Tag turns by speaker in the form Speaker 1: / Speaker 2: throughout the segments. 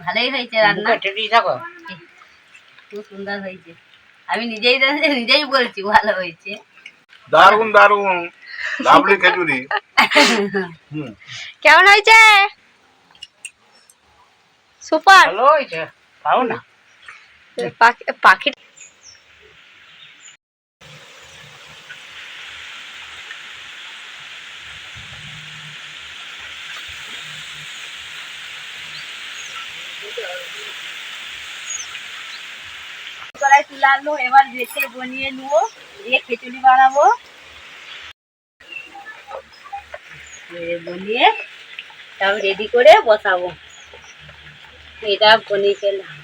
Speaker 1: ভালোই হয়েছে রান্না। খুব সুন্দর হয়েছে। আমি নিজেই নিজেই বলছি ভালো হয়েছে।
Speaker 2: দারুণ দারুণ। লাভলি খেজুরি।
Speaker 3: কেমন হয়েছে? সুপার।
Speaker 4: ভালো হয়েছে পাও না।
Speaker 3: পাখি
Speaker 1: কড়াই তুলে আনলো, এবার ভেসে বনিয়ে নেব, দিয়ে খিচুড়ি বানাবো। বনিয়ে তারপর রেডি করে বসাবো। এটা বনিয়ে ফেললাম।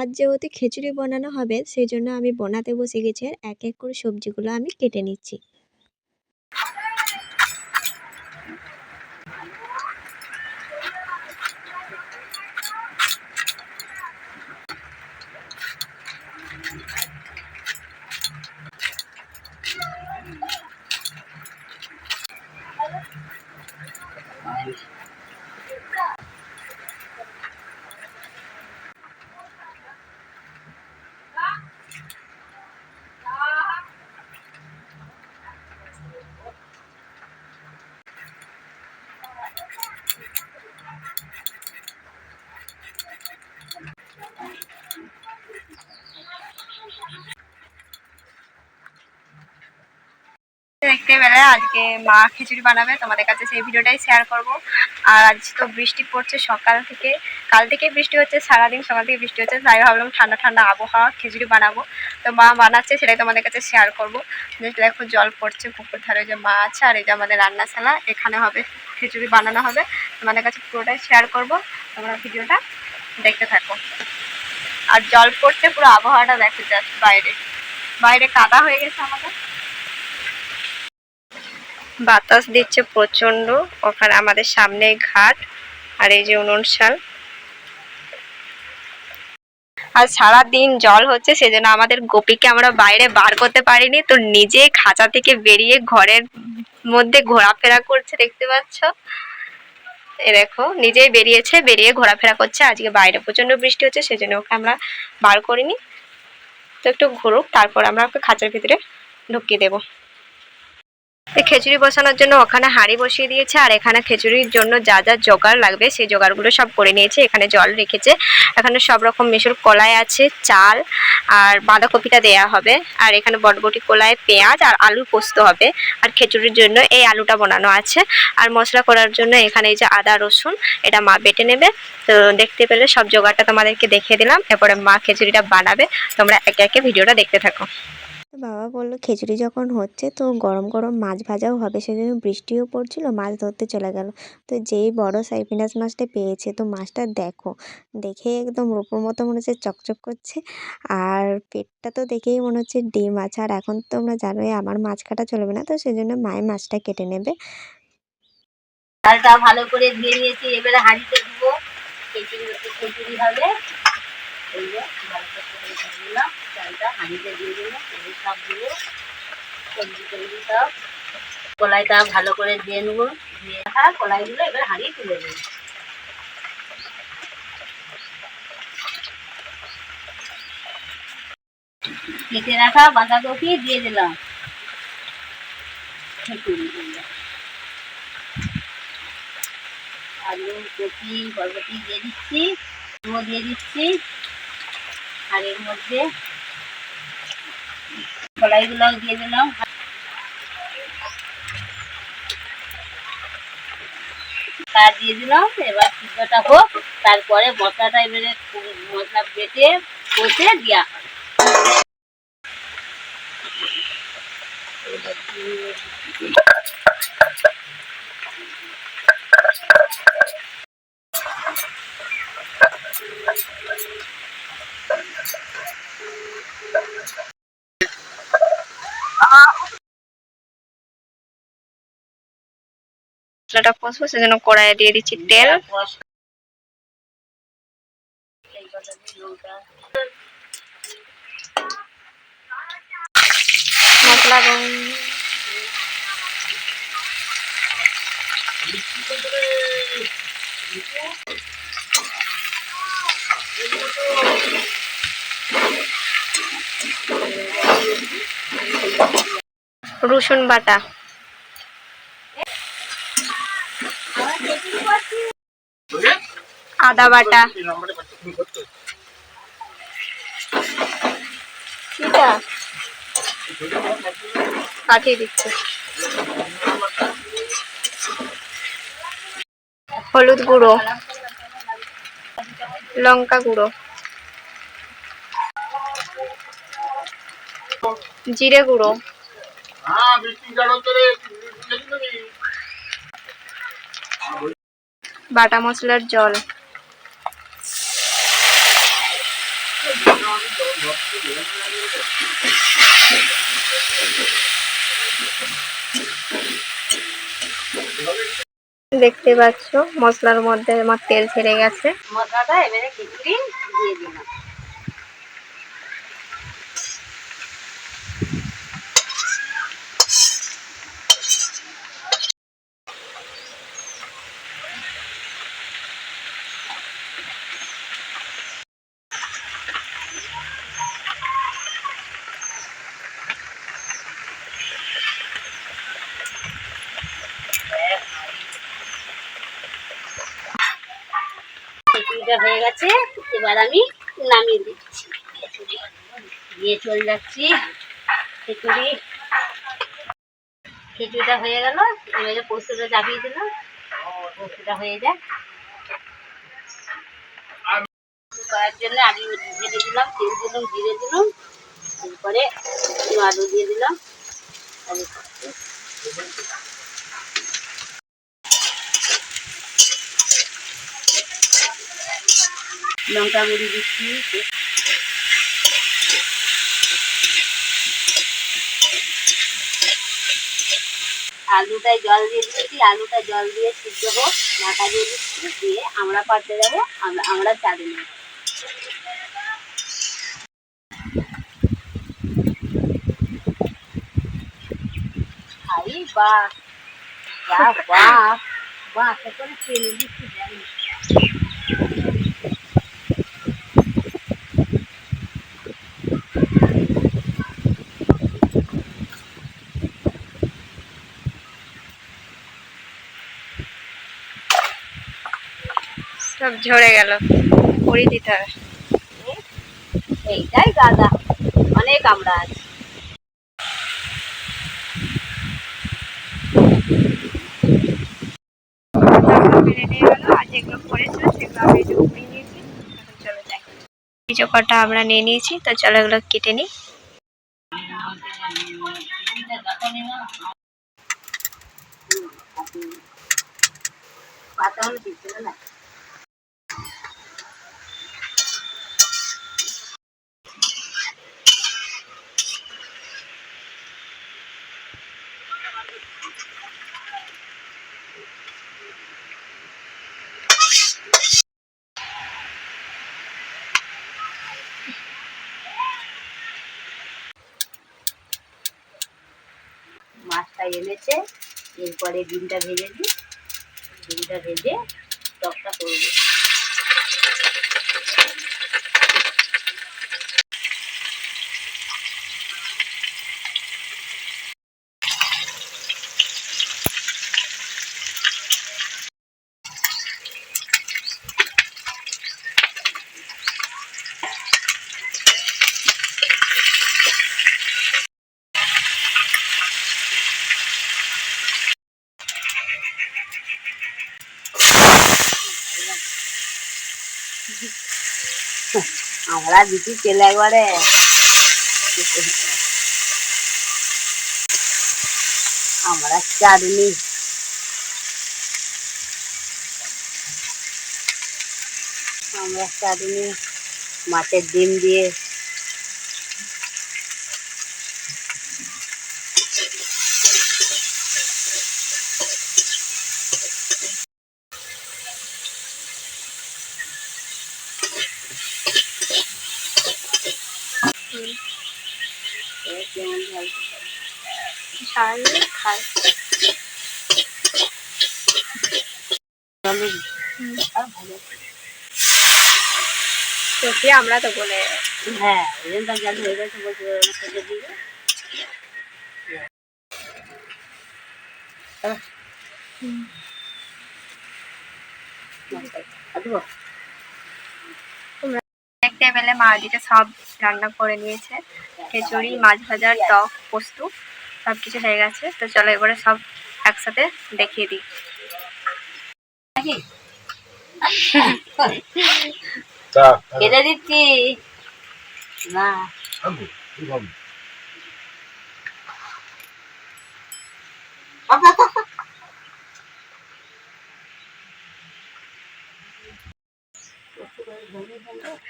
Speaker 3: আজ যেহেতু খিচুড়ি বানানো হবে, সেই জন্য আমি বানাতে বসে গেছি আর এক এক করে সবজিগুলো আমি কেটে নিচ্ছি। পেলে আজকে মা খিচুড়ি বানাবে, তোমাদের কাছে সেই ভিডিওটাই শেয়ার করব। আর আজ তো বৃষ্টি পড়ছে সকাল থেকে। কাল থেকে বৃষ্টি হচ্ছে, সারাদিন সকাল থেকে বৃষ্টি হচ্ছে, তাই ভাবলাম ঠান্ডা ঠান্ডা আবহাওয়া খিচুড়ি বানাবো। তো মা বানাচ্ছে সেটাই তোমাদের কাছে শেয়ার করব। দেখো জল পড়ছে পুকুর ধারে, যে মা আছে, আর এই যে আমাদের রান্নাশালা এখানে হবে, খিচুড়ি বানানো হবে। তোমাদের কাছে পুরোটাই শেয়ার করব, তোমরা ভিডিওটা দেখতে থাকো। আর জল পড়ছে, পুরো আবহাওয়াটা দেখো জাস্ট বাইরে। বাইরে কাদা হয়ে গেছে আমাদের। বাতাস দিচ্ছে প্রচণ্ড ওখানে আমাদের সামনে ঘাট আর এই যে উনুন শাল। আর সারা দিন জল হচ্ছে, সেজন্য আমাদের গোপীকে আমরা বাইরে বার করতে পারিনি। তো নিজে খাঁচা থেকে বেরিয়ে ঘরের মধ্যে ঘোরাফেরা করছে, দেখতে পাচ্ছ? এ দেখো, নিজেই বেরিয়েছে, বেরিয়ে ঘোরাফেরা করছে। আজকে বাইরে প্রচণ্ড বৃষ্টি হচ্ছে, সেজন্য ওকে আমরা বার করিনি। তো একটু ঘুরুক, তারপর আমরা ওকে খাঁচার ভিতরে ঢুকিয়ে দেবো। খিচুড়ি বসানোর জন্য ওখানে হাঁড়ি বসিয়ে দিয়েছে, আর এখানে খিচুড়ির জন্য যা যা জোগাড় লাগবে সেই জোগাড়গুলো সব করে নিয়েছে। এখানে জল রেখেছে। এখানে সব রকম মিশুর কলাই আছে, চাল, আর বাঁধাকপিটা দেয়া হবে। আর এখানে বটবটি কলাই, পেঁয়াজ, আর আলু পোস্ত হবে। আর খিচুড়ির জন্য এই আলুটা বানানো আছে। আর মশলা করার জন্য এখানে এই যে আদা, রসুন, এটা মা বেটে নেবে। তো দেখতে পেলে সব জোগাড়টা তোমাদেরকে দেখিয়ে দিলাম। এরপরে মা খিচুড়িটা বানাবে। তোমরা একে একে ভিডিওটা দেখতে থাকো। বাবা বলল, খিচুড়ি যখন হচ্ছে তো গরম গরম মাছ ভাজাও হবে। সেজন্য বৃষ্টিও পড়ছিল, মাছ ধরতে চলে গেল। তো যেই বড় সাইপিনাস মাছটা পেয়েছে, তো মাছটা দেখো, দেখে একদম রূপোর মতো মনে হচ্ছে চকচক করছে। আর পেটটা তো দেখেই মনে হচ্ছে ডিম আছে। আর এখন তোমরা জানোই, আমার মাছ কাটা চলবে না, তো সেজন্য মায়ের মাছটা কেটে নেবে।
Speaker 1: চালটা ভালো করে ধুয়ে নিয়েছি, এবারে হাঁড়িতে দিব খিচুড়ি হবে। সব কলাইটা ভালো করে দিয়ে নেব দিয়ে রাখা কলাইগুলো এবার হাঁড়ি তুলে দেবো কেটে রাখা বাঁধাকপি দিয়ে দিলাম আলু, কপি, বরবটি দিয়ে দিচ্ছি দিয়ে দিচ্ছি। আর এর মধ্যে। কলাইগুলো দিয়ে দিলাম। তার দিয়ে দিলাম, এবার সিদ্ধটা হোক। তারপরে মশলাটা এবারে মশলা বেটে কষে দিয়া
Speaker 3: মশলাটা কষবো সেজন্য কড়াইয়ে দিয়ে দিচ্ছি তেল। মশলা রসুন বাটা। আদা বাটা। কিটা? পাঠিয়ে দিচ্ছি। হলুদ গুঁড়ো। লঙ্কা গুঁড়ো। জিরে গুঁড়ো। বাটা মশলার জল। দেখতে পাচ্ছ মশলার মধ্যে আমার তেল ছেড়ে গেছে।
Speaker 1: মশলাটা এবারে কিছুদিন দিয়ে দিলাম। খিচুড়িটা হয়ে গেছে। এবার আমি নামিয়ে দিচ্ছি। দিয়ে চলে যাচ্ছি খিচুড়ি। খিচুড়িটা হয়ে গেল। এবারে পোস্তটা চাপিয়ে দিলাম, পোস্তটা হয়ে যায় করার জন্য আলু ঢেলে দিলাম, তেল দিলাম, জিরে দিলাম একটু আলু দিয়ে দিলাম। আলু লঙ্কা গুঁড়ি দিচ্ছি আলুটায় জল দিয়ে দিচ্ছি আলুটা জল দিয়ে সিদ্ধ হোক ঢাকা দিয়ে দিচ্ছি দিয়ে আমরা পাড়তে যাব আমরা আমরা চালে নেব বাহ বাহ সে করে চেনে দিচ্ছি জানি
Speaker 3: সব ঝরে গেল। পরি দিতে হবে।
Speaker 1: এইটাই গাদা। অনেক আমরা আছি।
Speaker 3: মেরে নিয়ে গেল। আর যেগুলো পড়েছিল সেগুলো আমি একটু উঠিয়ে নিয়েছি। এখন চলো যাই এই চোখাটা আমরা নিয়ে নিয়েছি। তো চলো এগুলো কেটে নিই।
Speaker 1: পাতা হলে না? মাছটা এনেছে। এরপরে ডিমটা ভেজে দিই। ডিমটা ভেজে টকটা করব। আমরা দিচ্ছি তেল একবারে। আমরা চাটনি আমরা চাটনি মাছের ডিম দিয়ে
Speaker 3: আমরা তো বলে
Speaker 1: হ্যাঁ
Speaker 3: দেখতে পেলে মা দিকে সব রান্না করে নিয়েছে, খিচুড়ি, মাছ ভাজার টক, পোস্ত। সব কিছু হয়ে গেছে। তো চলো এবারে সব একসাথে দেখিয়ে দিই।
Speaker 1: কেটে দিচ্ছি। না।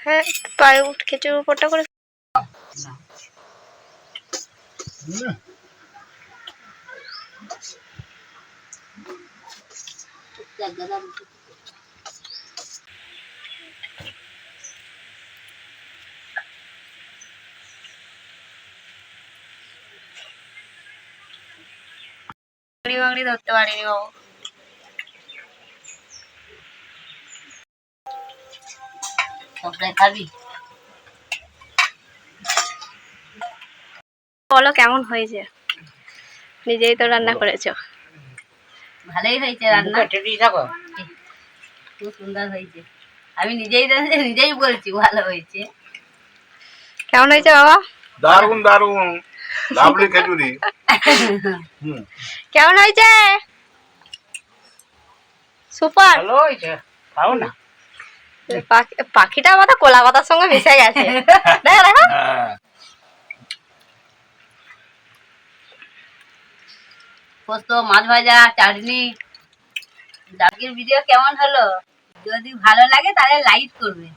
Speaker 3: হ্যাঁ পায়ে উঠ খিচুড়ির উপরটা করে ধরতে পারিনি বাবু
Speaker 1: খাবি
Speaker 3: বলো কেমন হয়েছে? নিজেই তো রান্না করেছ।
Speaker 1: ভালোই হয়েছে রান্না। খুব সুন্দর হয়েছে। আমি নিজেই নিজেই বলছি ভালো হয়েছে।
Speaker 3: কেমন হয়েছে বাবা?
Speaker 2: দারুণ দারুণ। লাভলি খেজুরি।
Speaker 3: কেমন হয়েছে? সুপার।
Speaker 1: ভালো হয়েছে খাও না।
Speaker 3: পাখিটা আমাদের কোলা পাতার সঙ্গে মিশে গেছে। দেখো দেখো।
Speaker 1: পোস্ত মাছ ভাজা চাটনি। আজকের ভিডিও কেমন হলো? যদি ভালো লাগে তাহলে লাইক করবে।